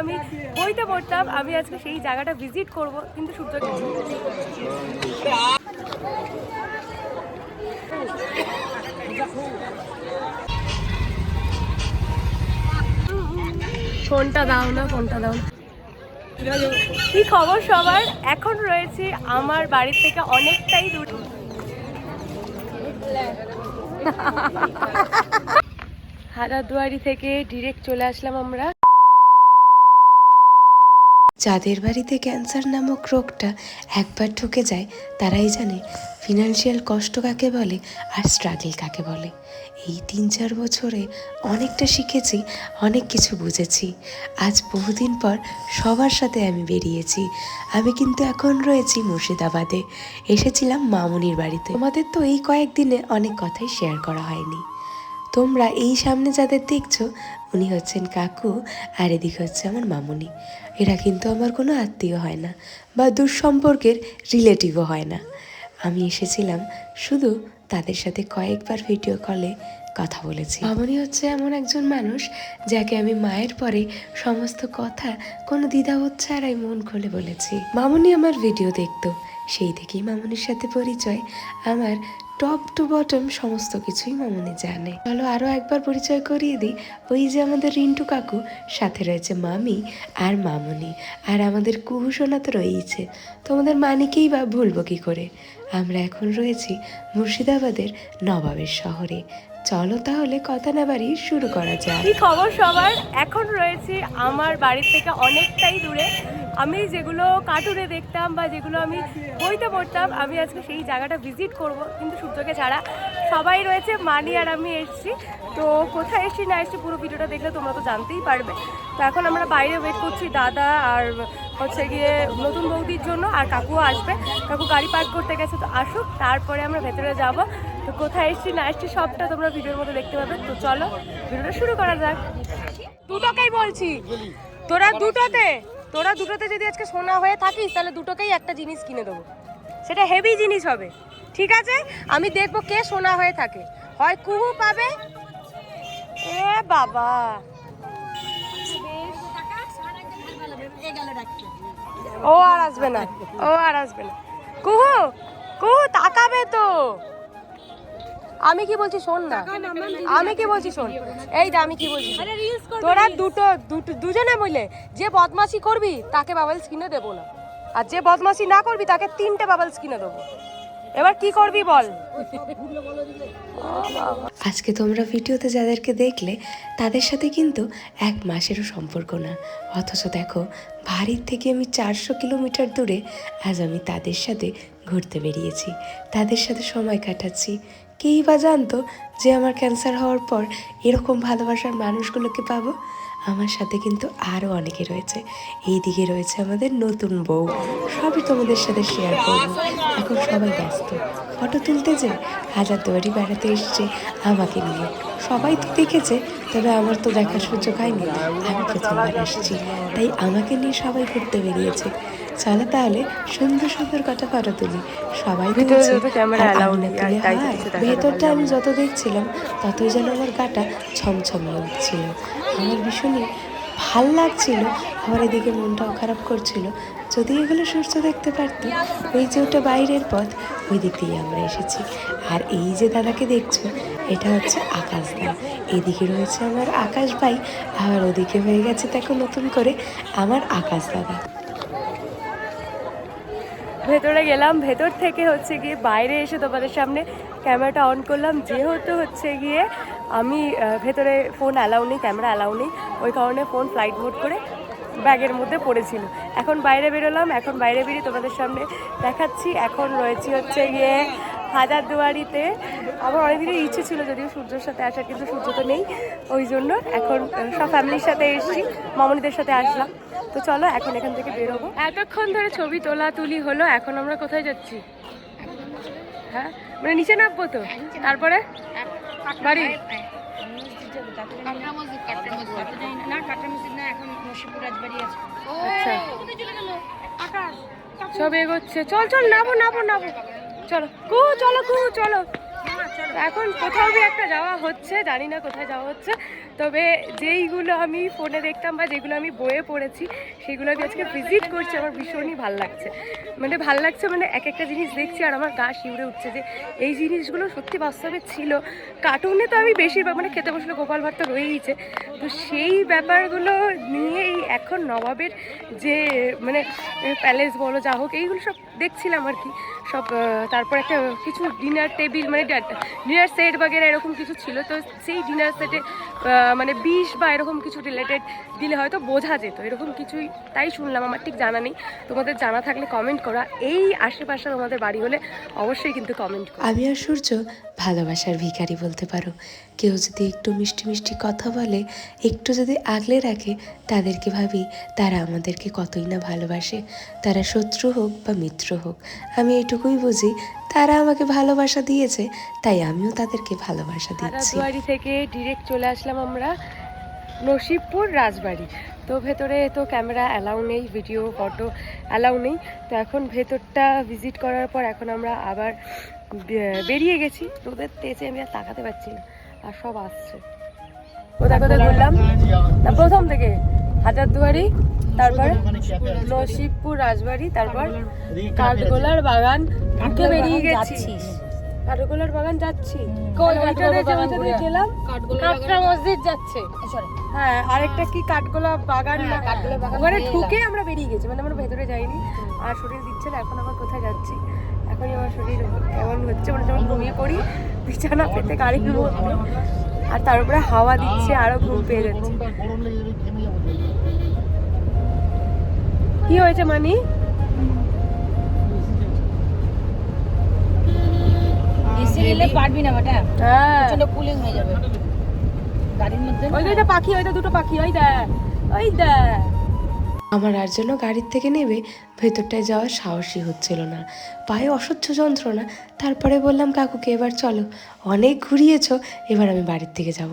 আমি বইতে পড়তাম, আমি আজকে সেই জায়গাটা ভিজিট করব, কিন্তু সূর্যকে ফোনটা দাও না, ফোনটা দাও কি খবর সবার? এখন রয়েছে আমার বাড়ি থেকে অনেকটাই দূর। হাজারদুয়ারি থেকে ডিরেক্ট চলে আসলাম আমরা। যাদের বাড়িতে ক্যান্সার নামক রোগটা একবার ঢুকে যায়, তারাই জানে ফিনান্সিয়াল কষ্ট কাকে বলে আর স্ট্রাগল কাকে বলে। এই তিন চার বছরে অনেকটা শিখেছি, অনেক কিছু বুঝেছি। আজ বহুদিন পর সবার সাথে আমি বেরিয়েছি। আমি কিন্তু এখন রয়েছি মুর্শিদাবাদে। এসেছিলাম মামুনির বাড়িতে। তোমাদের তো এই কয়েকদিনে অনেক কথাই শেয়ার করা হয়নি। তোমরা এই সামনে যাদের দেখছ উনি হচ্ছেন কাকু আর এদিকে হচ্ছে আমার মামুনি। এরা কিন্তু আমার কোনো আত্মীয় হয় না বা দুঃসম্পর্কের রিলেটিভও হয় না। আমি এসেছিলাম শুধু তাদের সাথে কয়েকবার ভিডিও কলে কথা বলেছি। মামুনি হচ্ছে এমন একজন মানুষ যাকে আমি মায়ের পরে সমস্ত কথা কোনো দ্বিধাবোধ ছাড়াই মন খুলে বলেছি। মামুনি আমার ভিডিও দেখতো, সেই থেকেই মামুনির সাথে পরিচয়। আমার টপ টু বটম সমস্ত কিছুই মামনি জানে। চলো আরও একবার পরিচয় করিয়ে দিই। ওই যে আমাদের রিন্টু কাকু, সাথে রয়েছে মামি আর মামুনি। আর আমাদের কুহুসোনা তো রয়েইছে। তোমাদের মানিকেই বা ভুলবো কি করে? আমরা এখন রয়েছি মুর্শিদাবাদের নবাবের শহরে। চলো তাহলে কথা না বাড়ি শুরু করা যাক। কি খবর সবার? এখন রয়েছি আমার বাড়ি থেকে অনেকটাই দূরে। আমি যেগুলো কার্টুনে দেখতাম বা যেগুলো আমি বইতে পড়তাম, আমি আজকে সেই জায়গাটা ভিজিট করব। কিন্তু সূর্যকে ছাড়া সবাই রয়েছে, মানি আর আমি এসেছি। তো কোথায় এসেছি না এসেছি পুরো ভিডিওটা দেখলে তোমরা তো জানতেই পারবে। তো এখন আমরা বাইরে ওয়েট করছি দাদা আর হচ্ছে গিয়ে নতুন বৌদির জন্য, আর কাকুও আসবে। কাকু গাড়ি পার্ক করতে গেছে, তো আসুক, তারপরে আমরা ভেতরে যাব। তো কোথায় এসেছি না এসেছি সবটা তোমরা ভিডিওর মধ্যে দেখতে পাবে। তো চলো, ভিডিওটা শুরু করা যাক। দুটোকেই বলছি। তোরা দুটোতে? তোরা দুটোতে যদি আজকে সোনা হয়ে থাকিস, তাহলে দুটোকেই একটা জিনিস কিনে দেবো। সেটা হেভি জিনিস হবে। ঠিক আছে? আমি দেখব কে সোনা হয়ে থাকে। হয় কুহু পাবে? এ বাবা। ও আর আসবে না। ও আর আসবে না। কুহু কুহু, তাকাবে তো। আমি কি বলছি শোন না। আমি কি বলছি শোন। এই দা আমি কি বলছি তোরা দুটো দুটো দুজনে মিলে যে বদমাশি করবি তাকে বাবলস কিনে দেবো না। আর যে বদমাশি না করবি তাকে তিনটে বাবলস কিনে দেবো। এবার কি করবি বল? আজকে তোমরা ভিডিওতে যাদেরকে দেখলে তাদের সাথে কিন্তু এক মাসেরও সম্পর্ক না। অথচ দেখো বাড়ির থেকে আমি চারশো কিলোমিটার দূরে আজ আমি তাদের সাথে ঘুরতে বেরিয়েছি। তাদের সাথে সময় কাটাচ্ছি। কেই বা জানতো যে আমার ক্যান্সার হওয়ার পর এরকম ভালোবাসার মানুষগুলোকে পাবো? আমার সাথে কিন্তু আরও অনেকে রয়েছে। এই দিকে রয়েছে আমাদের নতুন বউ। সবই তোমাদের সাথে শেয়ার করব। এখন সবাই ব্যস্ত। ফটো তুলতে যে হাজার হাজারদুয়ারি বেড়াতে এসছে আমাকে নিয়ে। সবাই তো দেখেছে, তবে আমার তো দেখার সুযোগ হয়নি। আমি প্রথমবার আসছি তাই আমাকে নিয়ে সবাই ঘুরতে বেরিয়েছে। চলো তাহলে সুন্দর সুন্দর কটা ফটো তুলি। সবাই তুলছে, আর আর ভেতরটা আমি যত দেখছিলাম ততই যেন আমার গাটা ছমছম উঠছিল আমার ভীষণই ভালো লাগছিল আমার এদিকে মনটাও খারাপ করছিল। যদি এগুলো সূর্য দেখতে পারতো ওই যে ওটা বাইরের পথ ওই দিক দিয়ে আমরা এসেছি। আর এই যে দাদাকে দেখছ এটা হচ্ছে আকাশ দা এদিকে রয়েছে আমার আকাশ ভাই আবার ওদিকে হয়ে গেছে দেখো নতুন করে আমার আকাশ দাদা। ভেতরে গেলাম, ভেতর থেকে হচ্ছে গিয়ে বাইরে এসে তোমাদের সামনে ক্যামেরাটা অন করলাম। যেহেতু হচ্ছে গিয়ে আমি ভেতরে ফোন অ্যালাউ নেই ক্যামেরা অ্যালাউ নেই, ওই কারণে ফোন ফ্লাইট মোড করে ব্যাগের মধ্যে পড়েছিল। এখন বাইরে বেরোলাম, এখন বাইরে বেরিয়ে তোমাদের সামনে দেখাচ্ছি। এখন রয়েছি হচ্ছে গিয়ে হাজারদুয়ারিতে। আমার অনেক দিনের ইচ্ছে ছিল যদিও সূর্যের সাথে আসার কিন্তু সূর্য তো নেই। ওই জন্য এখন সব ফ্যামিলির সাথে এসেছি। মামনিদের সাথে আসলাম। তো চলো এখন এখান থেকে বেরোবো। এতক্ষণ ধরে ছবি তোলা তুলি হলো এখন আমরা কোথায় যাচ্ছি? হ্যাঁ? মানে নিচে নামবো তো? তারপরে? বাড়ি? আচ্ছা। সব এগোচ্ছে। চল চল নাবো নাবো নাবো চলো কু চলো কু চলো। এখন কোথাও একটা যাওয়া হচ্ছে, জানি না কোথায় যাওয়া হচ্ছে। তবে যেইগুলো আমি ফোনে দেখতাম বা যেগুলো আমি বইয়ে পড়েছি, সেগুলো আমি আজকে ভিজিট করছি। আমার ভীষণই ভালো লাগছে। মানে ভালো লাগছে মানে এক একটা জিনিস দেখছি আর আমার গা শিউরে উঠছে যে এই জিনিসগুলো সত্যি বাস্তবে ছিল। কার্টুনে তো আমি বেশিরভাগ মানে খেতে বসলে গোপাল ভাত তো রয়েইছে। তো সেই ব্যাপারগুলো নিয়েই এখন নবাবের যে মানে প্যালেস বলো যা হোক, এইগুলো সব দেখছিলাম আর কি। সব তারপর একটা কিছু ডিনার টেবিল মানে ডিনার সেট বাগেরা এরকম কিছু ছিল, তো সেই ডিনার সেটে মানে বিষ বা এরকম কিছু রিলেটেড দিলে হয়তো বোঝা যেত, এরকম কিছুই তাই শুনলাম, আমার ঠিক জানা নেই। তোমাদের জানা থাকলে কমেন্ট করা এই আশেপাশে তোমাদের বাড়ি হলে অবশ্যই কিন্তু কমেন্ট করো। আমি আর সূর্য ভালোবাসার ভিখারি বলতে পারো, কেউ যদি একটু মিষ্টি মিষ্টি কথা বলে, একটু যদি আগলে রাখে, তাদেরকে ভাবি তারা আমাদেরকে কতই না ভালোবাসে, তারা শত্রু হোক বা মিত্র হোক, আমি এটুকুই বুঝি, তারা আমাকে ভালোবাসা দিয়েছে, তাই আমিও তাদেরকে ভালোবাসা দিচ্ছি। থেকে ডিরেক্ট চলে আসলাম আমরা নসিবপুর রাজবাড়ি। তো ভেতরে তো ক্যামেরা অ্যালাউ নেই ভিডিও ফটো অ্যালাউ নেই। তো এখন ভেতরটা ভিজিট করার পর এখন আমরা আবার বেরিয়ে গেছি। রোদের তেজে আমি আর তাকাতে পারছি না আর সব আসছে। কোথায় কোথায় ঘুরলাম? প্রথম থেকে। হাজারদুয়ারি তারপর নসিবপুর রাজবাড়ি তারপর কাঠগোলার বাগান। ঢুকে বেরিয়ে গেছি। কাঠগোলার বাগান যাচ্ছি। গেলাম। কাটরা মসজিদ যাচ্ছে। হ্যাঁ আরেকটা কি কাঠগোলা বাগান না? ওখানে ঢুকে আমরা বেরিয়ে গেছি মানে আমরা ভেতরে যাইনি। আর শরীর দিচ্ছে না এখন আবার কোথায় যাচ্ছি? এখনই আমার শরীর কেমন হচ্ছে মানে যেমন ঘুমিয়ে পড়ি বিছানা পেতে গাড়ির মধ্যে আর তার উপরে হাওয়া দিচ্ছে আরও ঘুম পেয়ে যাচ্ছে। কি হয়েছে মানি? এসি নিলে পারবি না বেটা হ্যাঁ। কুলিং হয়ে যাবে। গাড়ির মধ্যে ওই পাখি দুটো পাখি ওই দেখ ওই দেখ আমার আর জন্য গাড়ির থেকে নেবে ভেতরটায় যাওয়ার সাহসই হচ্ছিল না। পায়ে অসহ্য যন্ত্রণা তারপরে বললাম কাকুকে এবার চলো। অনেক ঘুরিয়েছো এবার আমি বাড়ির থেকে যাব।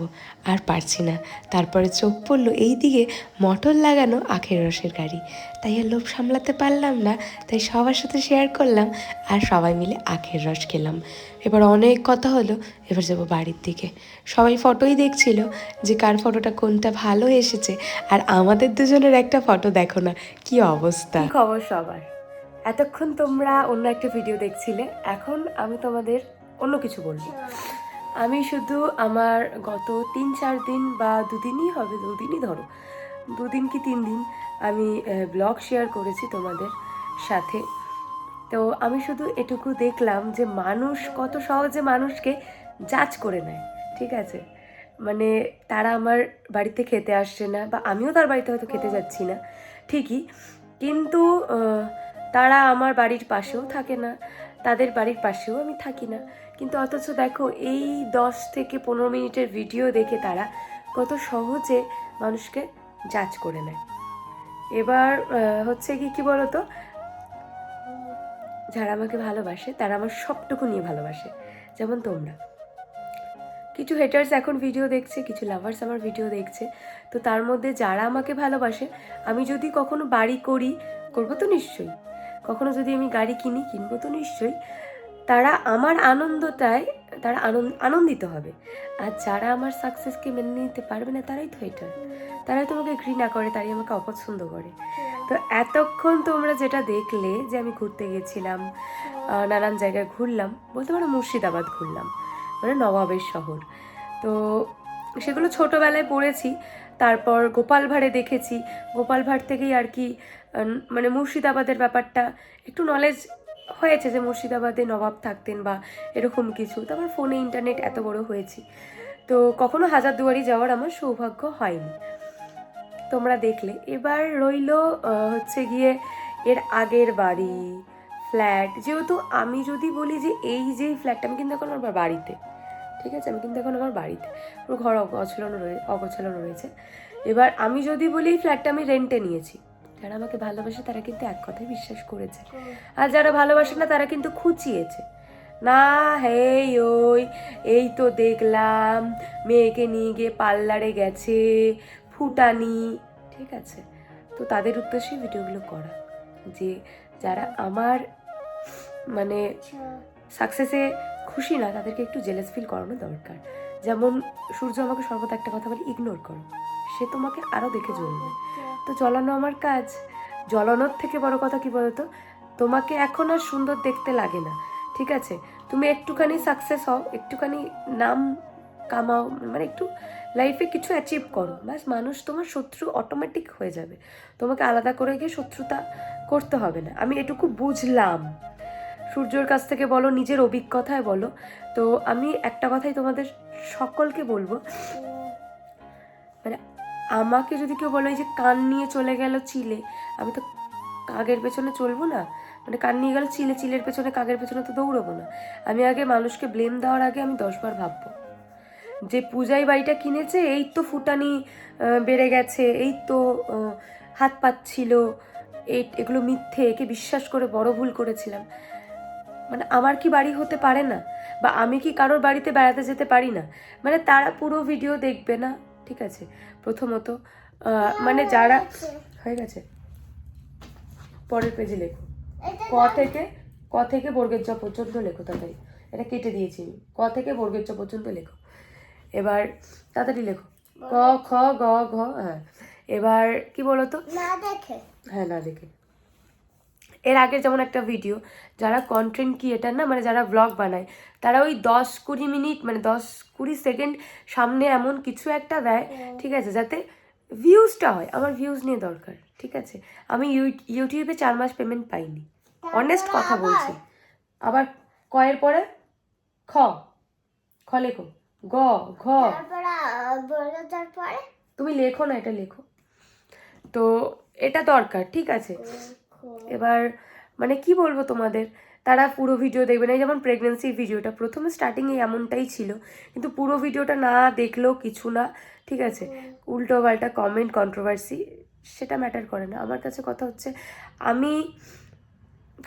আর পারছি না। তারপরে চোখ পড়ল এই দিকে মটর লাগানো আখের রসের গাড়ি। তাই আর লোভ সামলাতে পারলাম না তাই সবার সাথে শেয়ার করলাম আর সবাই মিলে আখের রস খেলাম। এবার অনেক কথা হলো, এবার যাব বাড়ির দিকে। সবাই ফটোই দেখছিল যে কার ফটোটা কোনটা ভালো এসেছে, আর আমাদের দুজনের একটা ফটো দেখো না, কি অবস্থা। খবর সবার? এতক্ষণ তোমরা অন্য একটা ভিডিও দেখছিলে, এখন আমি তোমাদের অন্য কিছু বলব। আমি শুধু আমার গত তিন চার দিন বা দুদিনই হবে, দুদিনই ধরো, দুদিন কি তিন দিন আমি ব্লগ শেয়ার করেছি তোমাদের সাথে। তো আমি শুধু এটুকু দেখলাম যে মানুষ কত সহজে মানুষকে জাজ করে নেয়, ঠিক আছে? মানে তারা আমার বাড়িতে খেতে আসছে না বা আমিও তার বাড়িতে হয়তো খেতে যাচ্ছি না, ঠিকই। কিন্তু তারা আমার বাড়ির পাশেও থাকে না, তাদের বাড়ির পাশেও আমি থাকি না। কিন্তু অথচ দেখো, এই দশ থেকে পনেরো মিনিটের ভিডিও দেখে তারা কত সহজে মানুষকে জাজ করে নেয়। এবার হচ্ছে কি কি বলতো? যারা আমাকে ভালোবাসে, তারা আমার সবটুকু নিয়ে ভালোবাসে, যেমন তোমরা। কিছু হেটার্স এখন ভিডিও দেখছে, কিছু লাভার্স আমার ভিডিও দেখছে, তো তার মধ্যে যারা আমাকে ভালোবাসে, আমি যদি কখনো বাড়ি করি, করব তো নিশ্চয়ই। কখনো যদি আমি গাড়ি কিনি, কিনবো তো নিশ্চয়ই। তারা আমার আনন্দটায়, তারা আনন্দ, আনন্দিত হবে। আর যারা আমার সাকসেসকে মেনে নিতে পারবে না, তারাই তো হেটার তারাই তোমাকে ঘৃণা করে, তারাই আমাকে অপছন্দ করে। তো এতক্ষণ তোমরা যেটা দেখলে যে আমি ঘুরতে গেছিলাম নানান জায়গায় ঘুরলাম, বলতে পারো মুর্শিদাবাদ ঘুরলাম মানে নবাবের শহর। তো সেগুলো ছোটোবেলায় পড়েছি, তারপর গোপাল ভাঁড়ে দেখেছি। গোপাল ভাঁড় থেকেই আর কি মানে মুর্শিদাবাদের ব্যাপারটা, একটু নলেজ হয়েছে যে মুর্শিদাবাদে নবাব থাকতেন বা এরকম কিছু। তারপর ফোনে ইন্টারনেট এত বড় হয়েছি। তো কখনো হাজারদুয়ারি যাওয়ার আমার সৌভাগ্য হয়নি। তোমরা দেখলে। এবার রইল হচ্ছে গিয়ে এর আগের বাড়ি ফ্ল্যাট যেহেতু আমি যদি বলি যে এই যে ফ্ল্যাটটা আমি কিন্তু এখন আমার বাড়িতে ঠিক আছে? আমি কিন্তু এখন আমার বাড়িতে। পুরো ঘর অগোছালো রয়ে অগোছালো রয়েছে। এবার আমি যদি বলি এই ফ্ল্যাটটা আমি রেন্টে নিয়েছি। যারা আমাকে ভালোবাসে তারা কিন্তু এক কথায় বিশ্বাস করেছে। আর যারা ভালোবাসে না তারা কিন্তু খুঁচিয়েছে। না হে ওই এই তো দেখলাম মেয়েকে নিয়ে গিয়ে পার্লারে গেছে ফুটানি ঠিক আছে? তো তাদের উদ্দেশ্যে ভিডিওগুলো করা। যে যারা আমার মানে সাকসেসে খুশি না তাদেরকে একটু জেলাস ফিল করানো দরকার। যেমন সূর্য আমাকে সর্বদা একটা কথা বলে ইগনোর করো। সে তোমাকে আরও দেখে জ্বলবে। তো জ্বলানো আমার কাজ। জ্বলানোর থেকে বড় কথা কি বলতো? তোমাকে এখন আর সুন্দর দেখতে লাগে না ঠিক আছে? তুমি একটুখানি সাকসেস হও একটুখানি নাম কামাও মানে একটু লাইফে কিছু অ্যাচিভ করো। ব্যাস, মানুষ তোমার শত্রু অটোমেটিক হয়ে যাবে। তোমাকে আলাদা করে গিয়ে শত্রুতা করতে হবে না। আমি এটুকু বুঝলাম। সূর্যর কাছ থেকে বলো, নিজের অভিজ্ঞতায় বলো। তো আমি একটা কথাই তোমাদের সকলকে বলব। মানে আমাকে যদি কেউ বলে, এই যে কান নিয়ে চলে গেল চিলে। আমি তো কাগের পেছনে চলবো না। মানে কান নিয়ে গেল চিলে, চিলের পেছনে, কাগের পেছনে তো দৌড়বো না। আমি আগে মানুষকে ব্লেম দেওয়ার আগে আমি দশবার ভাববো। যে পূজাই বাড়িটা কিনেছে এই তো ফুটানি বেড়ে গেছে এই তো হাত পাচ্ছিল এই এগুলো মিথ্যে একে বিশ্বাস করে বড় ভুল করেছিলাম। মানে আমার কি বাড়ি হতে পারে না? বা আমি কি কারোর বাড়িতে বেড়াতে যেতে পারি না? মানে তারা পুরো ভিডিও দেখবে না ঠিক আছে? প্রথমত মানে যারা হয়ে গেছে। পরের পেজে লেখো। ক থেকে ক থেকে বর্গের জ পর্যন্ত লেখো তাড়াতাড়ি। এটা কেটে দিয়েছি আমি। ক থেকে বর্গের জ পর্যন্ত লেখো। এবার তাড়াতাড়ি লেখো। ক খ গ ঘ হ্যাঁ। এবার কি বলো তো? না দেখে। হ্যাঁ না দেখে। এর আগে যেমন একটা ভিডিও যারা কন্টেন্ট ক্রিয়েটার না মানে যারা ব্লগ বানায় তারা ওই দশ কুড়ি মিনিট মানে দশ কুড়ি সেকেন্ড সামনে এমন কিছু একটা দেয় ঠিক আছে যাতে ভিউজটা হয়। আমার ভিউজ নিয়ে দরকার ঠিক আছে? আমি ইউ- ইউটিউবে চার মাস পেমেন্ট পাইনি। অনেস্ট কথা বলছি। আবার কয়ের পরে? খ। খ লেখো। গ ঘ। তুমি লেখো না এটা লেখো। তো এটা দরকার ঠিক আছে? এবার মানে কি বলব তোমাদের? তারা পুরো ভিডিও দেখবে না এই যেমন প্রেগনেন্সির ভিডিওটা প্রথমে স্টার্টিংয়ে এমনটাই ছিল। কিন্তু পুরো ভিডিওটা না দেখলেও কিছু না ঠিক আছে? উল্টো পাল্টা কমেন্ট কন্ট্রোভার্সি সেটা ম্যাটার করে না। আমার কাছে কথা হচ্ছে আমি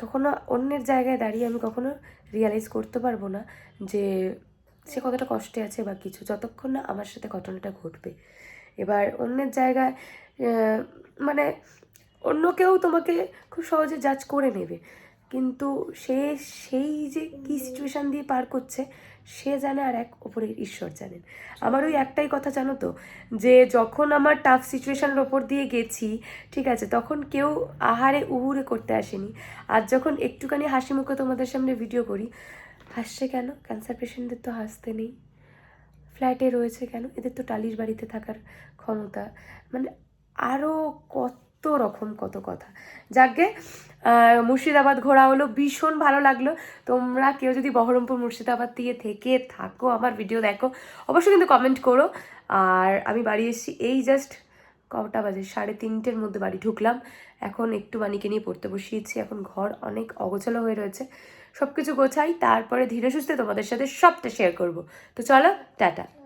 কখনো অন্যের জায়গায় দাঁড়িয়ে আমি কখনো রিয়ালাইজ করতে পারব না যে সে কতটা কষ্টে আছে বা কিছু, যতক্ষণ না আমার সাথে ঘটনাটা ঘটবে। এবার অন্যের জায়গায় মানে অন্য কেউ তোমাকে খুব সহজে জাজ করে নেবে। কিন্তু সে সেই যে কী সিচুয়েশান দিয়ে পার করছে, সে জানে আর এক ওপরের ঈশ্বর জানেন। আমার ওই একটাই কথা জানো তো, যে যখন আমার টাফ সিচুয়েশানের ওপর দিয়ে গেছি, ঠিক আছে, তখন কেউ আহারে উহুরে করতে আসেনি। আর যখন একটুখানি হাসি মুখে তোমাদের সামনে ভিডিও করি হাসছে কেন? ক্যান্সার পেশেন্টদের তো হাসতে নেই। ফ্ল্যাটে রয়েছে কেন? এদের তো টালির বাড়িতে থাকার ক্ষমতা। মানে আরও কত রকম কত কথা। যাকে মুর্শিদাবাদ ঘোরা হলো, ভীষণ ভালো লাগল। তোমরা কেউ যদি বহরমপুর, মুর্শিদাবাদ দিয়ে থেকে থাকো, আমার ভিডিও দেখো, অবশ্যই কিন্তু কমেন্ট করো। আর আমি বাড়ি এসেছি, এই জাস্ট কটা বাজে? সাড়ে তিনটের মধ্যে বাড়ি ঢুকলাম। এখন একটু বানিকে নিয়ে পড়তে বসিয়েছি। এখন ঘর অনেক অগোছালো হয়ে রয়েছে। সব কিছু গোছাই তারপরে ধীরে সুস্থে তোমাদের সাথে সবটা শেয়ার করব। তো চলো টাটা।